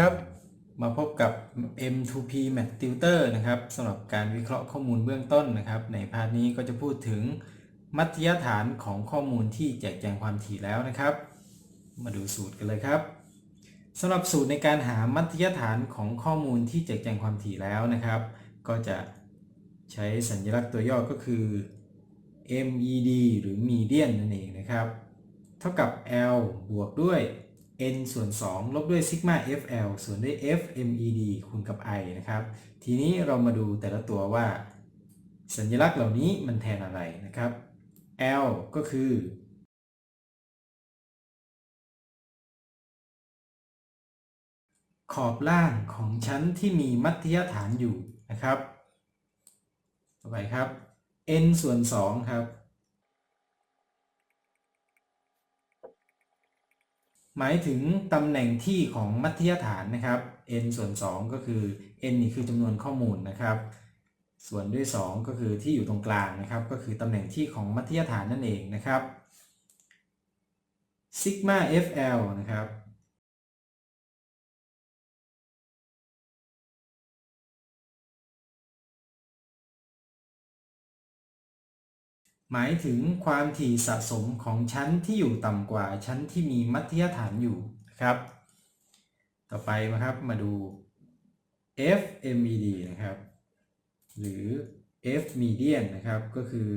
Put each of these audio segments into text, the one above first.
ครับ มาพบกับ M2P Math Tutor นะครับสำหรับการวิเคราะห์ข้อมูลเบื้องต้นนะครับ ในพาร์ทนี้ก็จะพูดถึงมัธยฐานของข้อมูลที่แจกแจงความถี่แล้วนะครับ มาดูสูตรกันเลยครับสำหรับสูตรในการหามัธยฐานของข้อมูลที่แจกแจงความถี่แล้วนะครับ ก็จะใช้สัญลักษณ์ตัวย่อก็คือ MED หรือ median นั่นเองนะครับ เท่ากับ L บวกด้วย n ส่วน2ลบด้วยซิกมา FL ส่วนด้วย F MED คูณกับ I นะครับ ทีนี้เรามาดูแต่ละตัวว่า สัญลักษณ์เหล่านี้มันแทนอะไรนะครับ L ก็คือ ขอบล่างของชั้นที่มีมัธยฐานอยู่นะครับ ต่อไปครับ n ส่วน2ครับ หมายถึงตำแหน่งที่ของมัธยฐานนะครับ n ส่วน 2 ก็คือ n นี่คือจำนวนข้อมูลนะครับ ส่วนด้วย 2 ก็คือที่อยู่ตรงกลางนะครับ ก็คือตำแหน่งที่ของมัธยฐานนั่นเองนะครับซิกมา FL นะครับ หมายถึงความถี่สะสมของชั้นที่อยู่ต่ำกว่าชั้นที่มีมัธยฐานอยู่นะครับ ต่อไปนะครับมาดู F MED นะครับ หรือ F median นะครับ ก็คือ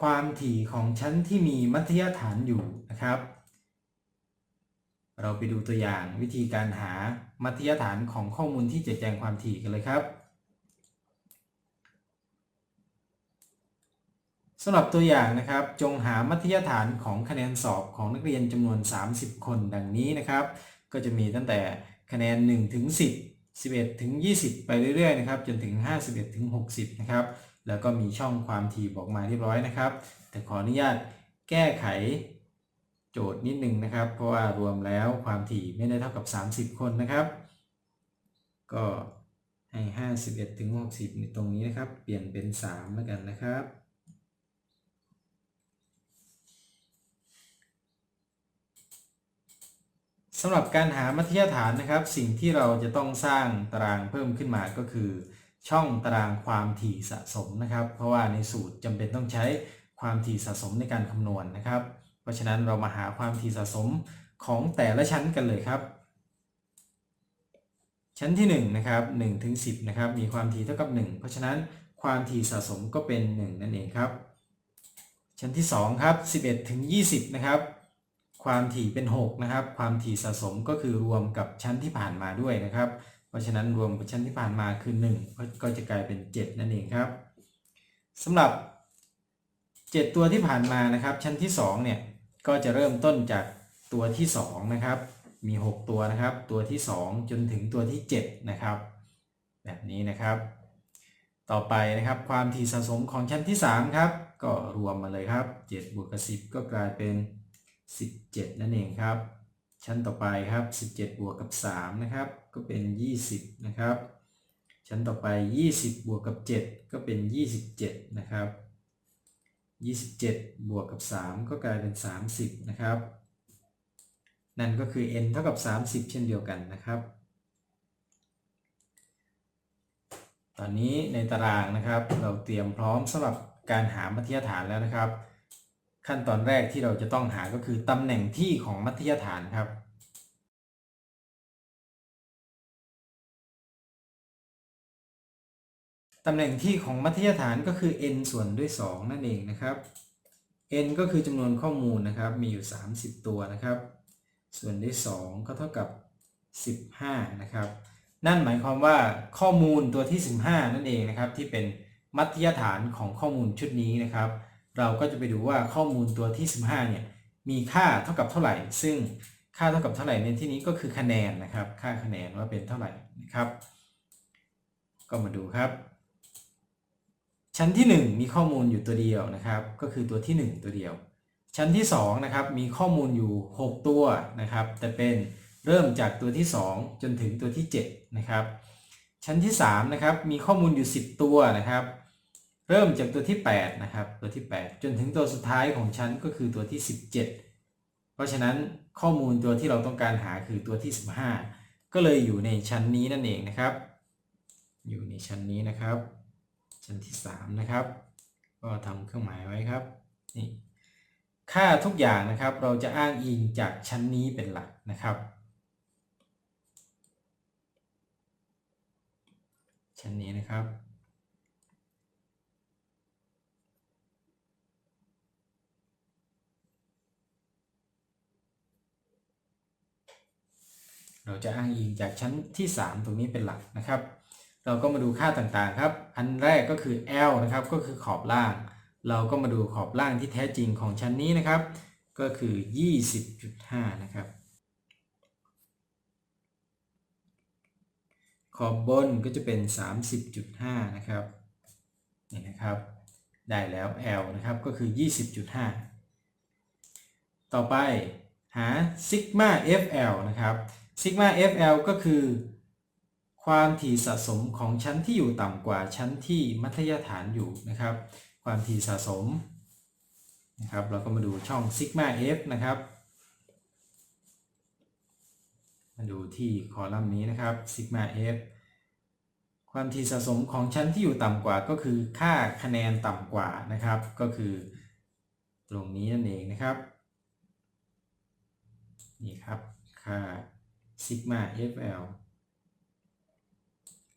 ความถี่ของชั้นที่มีมัธยฐานอยู่นะครับ เราไปดูตัวอย่างวิธีการหามัธยฐานของข้อมูลที่แจกแจงความถี่กันเลยครับสำหรับตัวอย่างนะครับ จงหามัธยฐานของคะแนนสอบของนักเรียนจำนวน 30 คนดังนี้นะครับ ก็จะมีตั้งแต่คะแนน 1 ถึง 10 11 ถึง 20 ไปเรื่อยๆนะครับ จนถึง 51 ถึง 60 นะครับ แล้วก็มีช่องความถี่บอกมาเรียบร้อยนะครับ แต่ขออนุญาตแก้ไข โจทย์นิดนึงนะครับ เพราะว่ารวมแล้วความถี่ไม่ได้เท่ากับ 30 คนนะครับ ก็ให้ 51ถึง60 ในตรงนี้นะครับ เปลี่ยนเป็น 3 แล้วกันนะครับ สำหรับการหามัธยฐานนะครับ สิ่งที่เราจะต้องสร้างตารางเพิ่มขึ้นมาก็คือ ช่องตารางความถี่สะสมนะครับ เพราะว่าในสูตรจำเป็นต้องใช้ความถี่สะสมในการคำนวณนะครับ เพราะฉะนั้นเรามาหาความถี่สะสมของแต่ละชั้นกันเลยครับ ชั้นที่1นะครับ1ถึง10นะครับมีความถี่เท่ากับ 1 เพราะฉะนั้นความถี่สะสมก็เป็น 1 นั่นเองครับ ชั้นที่2ครับ11ถึง20นะครับความถี่เป็น6นะครับความถี่สะสมก็คือรวมกับชั้นที่ผ่านมาด้วยนะครับ เพราะฉะนั้นรวมกับชั้นที่ผ่านมาคือ 1 ก็จะกลายเป็น 7 นั่นเองครับสำหรับ 7 ตัวที่ผ่านมานะครับ ชั้นที่2เนี่ย ก็จะเริ่มต้นจากตัวที่ 2 นะครับ มี 6 ตัวนะครับ ตัวที่ 2 จนถึงตัวที่ 7 นะครับ แบบนี้นะครับ ต่อไปนะครับความถี่สะสมของชั้นที่ 3 ครับ ก็รวมมาเลยครับ7บวกกับ10 ก็กลายเป็น 17 นั่นเองครับ ชั้นต่อไปครับ 17 บวกกับ3นะครับ ก็เป็น 20 นะครับ ชั้นต่อไป 20 บวกกับ 7 ก็เป็น 27 นะครับ 27 บวกกับ 3 ก็กลายเป็น 30 นะครับ นั่นก็คือ n เท่ากับ 30 เช่นเดียวกันนะครับ ตอนนี้ในตารางนะครับ เราเตรียมพร้อมสำหรับการหามัธยฐานแล้วนะครับ ขั้นตอนแรกที่เราจะต้องหาก็คือตำแหน่งที่ของมัธยฐานครับ ตำแหน่งที่ของมัธยฐานก็คือ n ส่วนด้วย 2 นั่นเองนะครับ n ก็คือจำนวนข้อมูลนะครับ มีอยู่ 30 ตัวนะครับ ส่วนด้วย 2 ก็เท่ากับ 15 นะครับ นั่นหมายความว่าข้อมูลตัวที่ 15 นั่นเองนะครับ ที่เป็นมัธยฐานของข้อมูลชุดนี้นะครับ เราก็จะไปดูว่าข้อมูลตัวที่ 15 เนี่ย มีค่าเท่ากับเท่าไหร่ ซึ่งค่าเท่ากับเท่าไหร่ในที่นี้ก็คือคะแนนนะครับ ค่าคะแนนว่าเป็นเท่าไหร่นะครับ ก็มาดูครับ ชั้นที่ 1 มีข้อมูลอยู่ตัวเดียวนะครับ ก็คือตัวที่ 1 ตัวเดียว ชั้นที่2นะครับมีข้อมูลอยู่ 6 ตัวนะครับ แต่เป็นเริ่มจากตัวที่ 2 จนถึงตัวที่7นะครับชั้นที่3นะครับมีข้อมูลอยู่ 10 ตัวนะครับ เริ่มจากตัวที่8นะครับตัวที่ 8 จนถึงตัวสุดท้ายของชั้นก็คือตัวที่ 17 เพราะฉะนั้นข้อมูลตัวที่เราต้องการหาคือตัวที่ 15 ก็เลยอยู่ในชั้นนี้นั่นเองนะครับ อยู่ในชั้นนี้นะครับ ชั้นที่ 3 นะครับ ก็ทำเครื่องหมายไว้ครับนี่ค่าทุกอย่างนะครับเราจะอ้างอิงจากชั้นนี้เป็นหลักนะครับ ชั้นนี้นะครับเราจะอ้างอิงจากชั้นที่ 3 ตรงนี้เป็นหลักนะครับ เราก็มาดูค่าต่างๆครับ อันแรกก็คือ L นะครับก็คือขอบล่าง เราก็มาดูขอบล่างที่แท้จริงของชั้นนี้นะครับ ก็คือ 20.5 นะครับ ขอบบนก็จะเป็น 30.5 นะครับนี่นะครับ ได้แล้ว L นะครับก็คือ 20.5 ต่อไปหาซิกมา FL นะครับซิกมา FL ก็คือ ความถี่สะสมของชั้นที่อยู่ต่ำกว่าชั้นที่มัธยฐานอยู่นะครับ ความถี่สะสมนะครับเราก็มาดูช่องซิกมา F นะครับมาดูที่คอลัมน์นี้นะครับซิกมา F ความถี่สะสมของชั้นที่อยู่ต่ำกว่าก็คือค่าคะแนนต่ำกว่านะครับ ก็คือตรงนี้นั่นเองนะครับนี่ครับค่าซิกมา FL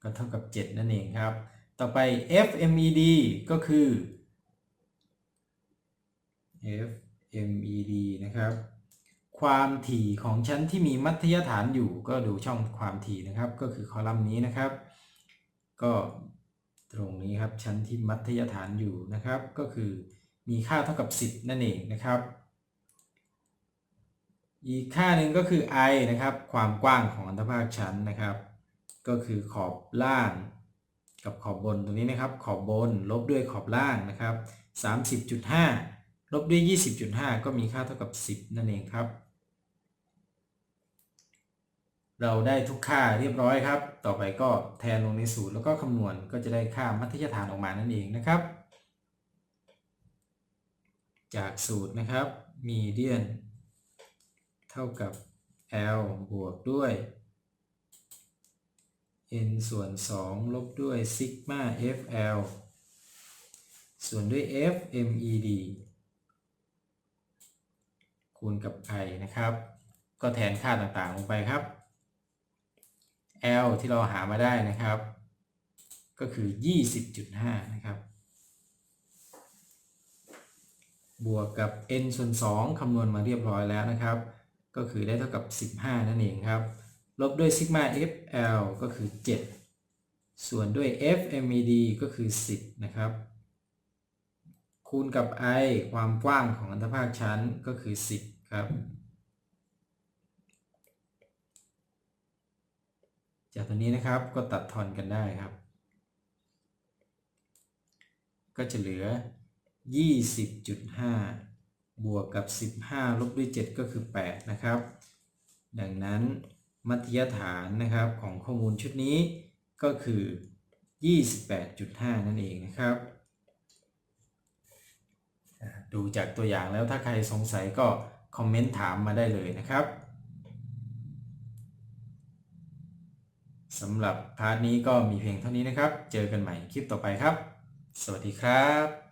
ก็เท่ากับ 7 นั่นเองครับ ต่อไป FMED ก็คือ FMED นะครับ ความถี่ของชั้นที่มีมัธยฐานอยู่ก็ดูช่องความถี่นะครับ ก็คือคอลัมน์นี้นะครับ ก็ตรงนี้ครับชั้นที่มัธยฐานอยู่นะครับ ก็คือมีค่าเท่ากับ 10 นั่นเองนะครับ อีกค่าหนึ่งก็คือ i นะครับ ความกว้างของอันธพาคชั้นนะครับ ก็คือขอบล่างกับขอบบนตรงนี้นะครับ ขอบบนลบด้วยขอบล่างนะครับ 30.5 ลบด้วย 20.5 ก็มีค่าเท่ากับ 10 นั่นเองครับ เราได้ทุกค่าเรียบร้อยครับ ต่อไปก็แทนลงในสูตรแล้วก็คำนวณก็จะได้ค่ามัธยฐานออกมานั่นเองนะครับ จากสูตรนะครับ median เท่ากับ L บวกด้วย n ส่วน 2 ลบด้วย sigma FL ส่วนด้วย F MED คูณกับ i นะครับ ก็แทนค่าต่างๆลงไปครับ L ที่เราหามาได้นะครับ ก็คือ 20.5 นะครับ บวกกับ n ส่วน 2 คำนวณมาเรียบร้อยแล้วนะครับ ก็คือได้เท่ากับ 15 นั่นเองครับ ลบด้วย sigma FL ก็คือ 7 ส่วนด้วย F MED ก็คือ 10 นะครับ คูณกับ i ความกว้างของอันธพาคชั้นก็คือ 10 ครับ จากตัวนี้นะครับก็ตัดทอนกันได้ครับ ก็จะเหลือ 20.5 บวกกับ 15 ลบด้วย 7 ก็คือ 8 นะครับ ดังนั้น มัธยฐานนะครับของข้อมูลชุดนี้ก็คือ 28.5 นั่นเองนะครับ ดูจากตัวอย่างแล้วถ้าใครสงสัยก็คอมเมนต์ถามมาได้เลยนะครับสำหรับพาร์ทนี้ก็มีเพียงเท่านี้นะครับ เจอกันใหม่คลิปต่อไปครับ สวัสดีครับ